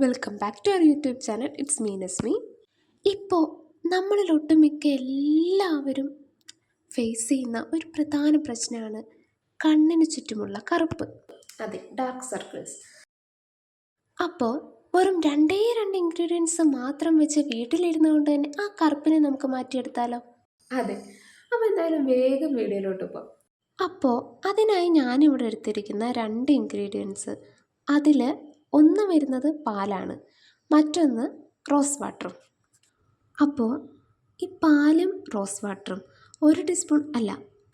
Welcome back to our YouTube channel it's me Nasmi ഇപ്പോൾ നമ്മളിൽ ഒട്ടുമിക്ക എല്ലാവരും ഫേസ് ചെയ്യുന്ന ഒരു പ്രധാന പ്രശ്നമാണ് കണ്ണിന് ചുറ്റുമുള്ള കറുപ്പ്. അതെ ഡാർക്ക് സർക്കിൾസ് അപ്പോൾ വെറും രണ്ടേ രണ്ട് ഇൻഗ്രീഡിയൻസ് മാത്രം വെച്ച് വീട്ടിലിരുന്നുകൊണ്ട് തന്നെ ആ കറുപ്പിനെ നമുക്ക് മാറ്റിയെടുത്താലോ? അതെ അപ്പോൾ എന്തായാലും വേഗം വീഡിയോയിലോട്ട് പോകാം അപ്പോൾ അതിനായി ഞാനിവിടെ എടുത്തിരിക്കുന്ന രണ്ട് ഇൻഗ്രീഡിയൻസ് അതിൽ ഒന്ന് വരുന്നത് പാലാണ് മറ്റൊന്ന് റോസ് വാട്ടറും. അപ്പോൾ ഈ പാലും റോസ് വാട്ടറും ഒരു ടീസ്പൂൺ അല്ല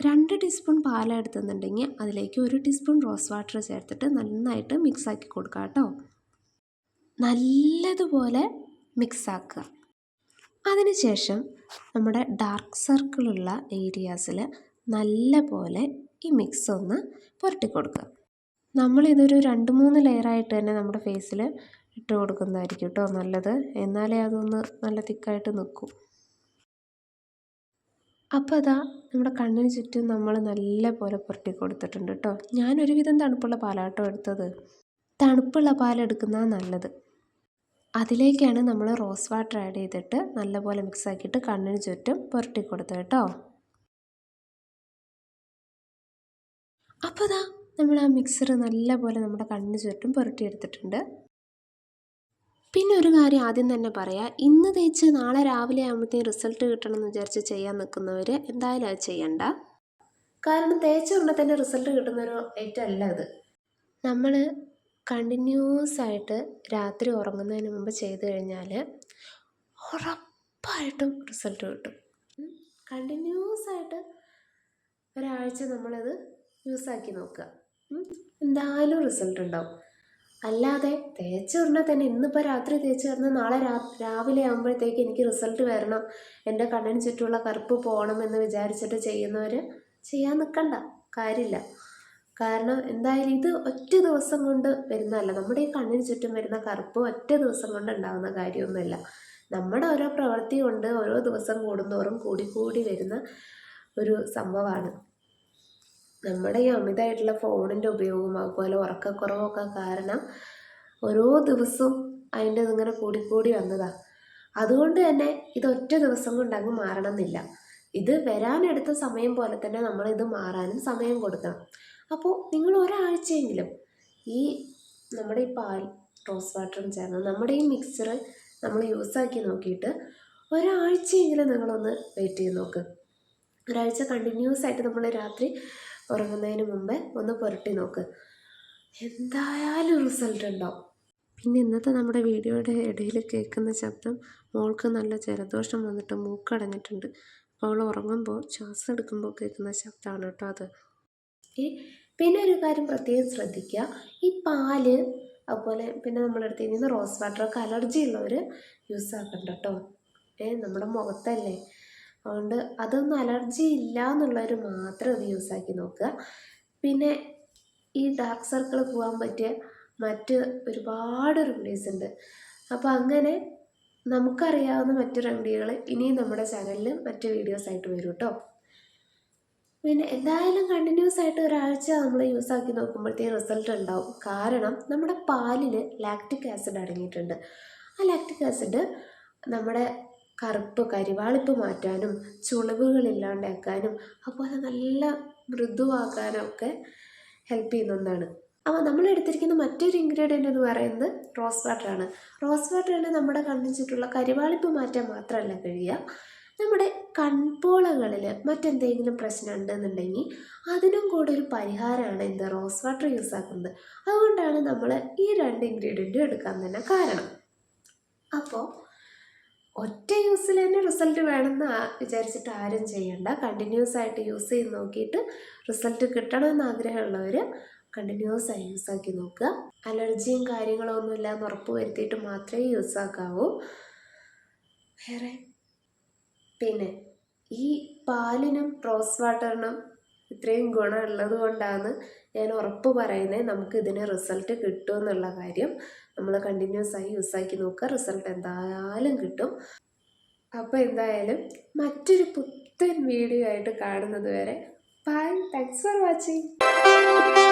രണ്ട് ടീസ്പൂൺ പാലെടുത്തുന്നുണ്ടെങ്കിൽ അതിലേക്ക് ഒരു ടീസ്പൂൺ റോസ് വാട്ടർ ചേർത്തിട്ട് നന്നായിട്ട് മിക്സാക്കി കൊടുക്കുക കേട്ടോ നല്ലതുപോലെ മിക്സാക്കുക. അതിനുശേഷം നമ്മുടെ ഡാർക്ക് സർക്കിളുള്ള ഏരിയാസിൽ നല്ല പോലെ ഈ മിക്സ് ഒന്ന് പുരട്ടി കൊടുക്കുക. നമ്മളിതൊരു രണ്ട് മൂന്ന് ലെയറായിട്ട് തന്നെ നമ്മുടെ ഫേസിൽ ഇട്ട് കൊടുക്കുന്നതായിരിക്കും കേട്ടോ നല്ലത്. എന്നാലേ അതൊന്ന് നല്ല തിക്കായിട്ട് നിൽക്കും അപ്പോൾ അതാ നമ്മുടെ കണ്ണിന് ചുറ്റും നമ്മൾ നല്ല പോലെ പുരട്ടി കൊടുത്തിട്ടുണ്ട് കേട്ടോ ഞാനൊരുവിധം തണുപ്പുള്ള പാലാട്ടോ എടുത്തത്. തണുപ്പുള്ള പാലെടുക്കുന്നതാണ് നല്ലത്. അതിലേക്കാണ് നമ്മൾ റോസ് വാട്ടർ ആഡ് ചെയ്തിട്ട് നല്ലപോലെ മിക്സ് ആക്കിയിട്ട് കണ്ണിന് ചുറ്റും പുരട്ടി കൊടുത്തത് കേട്ടോ അപ്പോൾ അതാ നമ്മൾ ആ മിക്സർ നല്ലപോലെ നമ്മുടെ കണ്ണിന് ചുറ്റും പുരട്ടിയെടുത്തിട്ടുണ്ട്. പിന്നെ ഒരു കാര്യം ആദ്യം തന്നെ പറയാം ഇന്ന് തേച്ച് നാളെ രാവിലെ ആകുമ്പോഴത്തേക്കും റിസൾട്ട് കിട്ടണം എന്ന് വിചാരിച്ച് ചെയ്യാൻ നിൽക്കുന്നവർ എന്തായാലും അത് ചെയ്യണ്ട. കാരണം തേച്ച ഉടനെ തന്നെ റിസൾട്ട് കിട്ടുന്നൊരു ഐറ്റം അല്ല അത് നമ്മൾ കണ്ടിന്യൂസ് ആയിട്ട് രാത്രി ഉറങ്ങുന്നതിന് മുമ്പ് ചെയ്ത് കഴിഞ്ഞാൽ ഉറപ്പായിട്ടും റിസൾട്ട് കിട്ടും. കണ്ടിന്യൂസ് ആയിട്ട് ഒരാഴ്ച നമ്മളത് യൂസാക്കി നോക്കുക. എന്തായാലും റിസൾട്ട് ഉണ്ടാവും. അല്ലാതെ തേച്ച് ഉടനെ തന്നെ ഇന്നിപ്പോൾ രാത്രി തേച്ച് കിടന്ന് നാളെ രാ രാവിലെ ആകുമ്പോഴത്തേക്ക് എനിക്ക് റിസൾട്ട് വരണം. എന്റെ കണ്ണിന് ചുറ്റുമുള്ള കറുപ്പ് പോകണം എന്ന് വിചാരിച്ചിട്ട് ചെയ്യുന്നവർ ചെയ്യാൻ നിൽക്കണ്ട കാര്യമില്ല. കാരണം എന്തായാലും ഇത് ഒറ്റ ദിവസം കൊണ്ട് വരുന്നതല്ല. നമ്മുടെ ഈ കണ്ണിന് ചുറ്റും വരുന്ന കറുപ്പ് ഒറ്റ ദിവസം കൊണ്ട് ഉണ്ടാകുന്ന കാര്യമൊന്നുമില്ല. നമ്മുടെ ഓരോ പ്രവൃത്തി കൊണ്ട് ഓരോ ദിവസം കൂടുന്തോറും കൂടി കൂടി വരുന്ന ഒരു സംഭവമാണ്. നമ്മുടെ ഈ അമിതമായിട്ടുള്ള ഫോണിന്റെ ഉപയോഗം അതുപോലെ ഉറക്കക്കുറവൊക്കെ കാരണം ഓരോ ദിവസവും അതിന്റെ ഇതിങ്ങനെ കൂടിക്കൂടി വന്നതാണ് അതുകൊണ്ട് തന്നെ ഇത് ഒറ്റ ദിവസം കൊണ്ട് അങ്ങ് മാറണമെന്നില്ല. ഇത് വരാനെടുത്ത സമയം പോലെ തന്നെ നമ്മൾ ഇത് മാറാനും സമയം കൊടുക്കണം. അപ്പോൾ നിങ്ങൾ ഒരാഴ്ചയെങ്കിലും ഈ നമ്മുടെ ഈ പാൽ റോസ് വാട്ടറും ചേർന്ന് നമ്മുടെ ഈ മിക്സർ നമ്മൾ യൂസാക്കി നോക്കിയിട്ട് ഒരാഴ്ചയെങ്കിലും നിങ്ങളൊന്ന് വെയിറ്റ് ചെയ്ത് നോക്ക്. ഒരാഴ്ച കണ്ടിന്യൂസ് ആയിട്ട് നമ്മൾ രാത്രി ഉറങ്ങുന്നതിന് മുമ്പേ ഒന്ന് പുരട്ടി നോക്ക്. എന്തായാലും റിസൾട്ട് ഉണ്ടാവും. പിന്നെ ഇന്നത്തെ നമ്മുടെ വീഡിയോയുടെ ഇടയിൽ കേൾക്കുന്ന ശബ്ദം മോൾക്ക് നല്ല ജലദോഷം വന്നിട്ട് മൂക്കടഞ്ഞിട്ടുണ്ട്. അപ്പോൾ അവൾ ഉറങ്ങുമ്പോൾ ശ്വാസം എടുക്കുമ്പോൾ കേൾക്കുന്ന ശബ്ദമാണ് കേട്ടോ അത്. പിന്നെ ഒരു കാര്യം പ്രത്യേകം ശ്രദ്ധിക്കുക. ഈ പാൽ അതുപോലെ പിന്നെ നമ്മളെടുത്ത് കഴിഞ്ഞാൽ റോസ് വാട്ടറൊക്കെ അലർജി ഉള്ളവർ യൂസ് ആക്കണ്ട കേട്ടോ. ഏ നമ്മുടെ മുഖത്തല്ലേ. അതുകൊണ്ട് അതൊന്നും അലർജി ഇല്ല എന്നുള്ളവർ മാത്രം അത് യൂസാക്കി നോക്കുക. പിന്നെ ഈ ഡാർക്ക് സർക്കിൾ പോകാൻ പറ്റിയ മറ്റ് ഒരുപാട് റെമഡീസ് ഉണ്ട്. അപ്പോൾ അങ്ങനെ നമുക്കറിയാവുന്ന മറ്റു റെമഡികൾ ഇനിയും നമ്മുടെ ചാനലിൽ മറ്റ് വീഡിയോസ് ആയിട്ട് വരും കേട്ടോ പിന്നെ എന്തായാലും കണ്ടിന്യൂസ് ആയിട്ട് ഒരാഴ്ച നമ്മൾ യൂസ് ആക്കി നോക്കുമ്പോഴത്തേക്ക് റിസൾട്ട് ഉണ്ടാവും. കാരണം നമ്മുടെ പാലിൽ ലാക്റ്റിക് ആസിഡ് അടങ്ങിയിട്ടുണ്ട്. ആ ലാക്റ്റിക് ആസിഡ് നമ്മുടെ കറുപ്പ് കരിവാളിപ്പ് മാറ്റാനും ചുളിവുകളില്ലാണ്ടാക്കാനും അതുപോലെ നല്ല മൃദുവാക്കാനും ഒക്കെ ഹെൽപ്പ് ചെയ്യുന്ന ഒന്നാണ്. അപ്പോൾ നമ്മൾ എടുത്തിരിക്കുന്ന മറ്റൊരു ഇൻഗ്രീഡിയന്റ് എന്ന് പറയുന്നത് റോസ് വാട്ടറാണ് റോസ് വാട്ടറിന് നമ്മുടെ കണ്ണിൽ ചുറ്റുള്ള കരിവാളിപ്പ് മാറ്റാൻ മാത്രമല്ല കഴിയുക. നമ്മുടെ കൺപോളകളിൽ മറ്റെന്തെങ്കിലും പ്രശ്നം ഉണ്ടെന്നുണ്ടെങ്കിൽ അതിനും കൂടെ ഒരു പരിഹാരമാണ് എന്ത് റോസ് വാട്ടർ യൂസ് ആക്കുന്നത്. അതുകൊണ്ടാണ് നമ്മൾ ഈ രണ്ട് ഇൻഗ്രീഡിയന്റും എടുക്കാൻ തന്നെ കാരണം. അപ്പോൾ ഒറ്റ യൂസിൽ തന്നെ റിസൾട്ട് വേണമെന്ന് വിചാരിച്ചിട്ട് ആരും ചെയ്യണ്ട. കണ്ടിന്യൂസ് ആയിട്ട് യൂസ് ചെയ്ത് നോക്കിയിട്ട് റിസൾട്ട് കിട്ടണമെന്ന് ആഗ്രഹമുള്ളവർ കണ്ടിന്യൂസ് ആയി യൂസ് ആക്കി നോക്കുക. അലർജിയും കാര്യങ്ങളോ ഒന്നുമില്ല ഇല്ലാന്ന് ഉറപ്പ് വരുത്തിയിട്ട് മാത്രമേ യൂസ് ആക്കാവൂ. വേറെ? പിന്നെ ഈ പാലിനും റോസ് വാട്ടറിനും ഇത്രയും ഗുണമുള്ളത് കൊണ്ടാണ് ഞാൻ ഉറപ്പ് പറയുന്നത് നമുക്ക് ഇതിന് റിസൾട്ട് കിട്ടുമെന്നുള്ള കാര്യം. നമ്മൾ കണ്ടിന്യൂസ് ആയി യൂസ് ആക്കി നോക്കുക. റിസൾട്ട് എന്തായാലും കിട്ടും. അപ്പോൾ എന്തായാലും മറ്റൊരു പുത്തൻ വീഡിയോ ആയിട്ട് കാണുന്നത് വരെ. Bye thanks for watching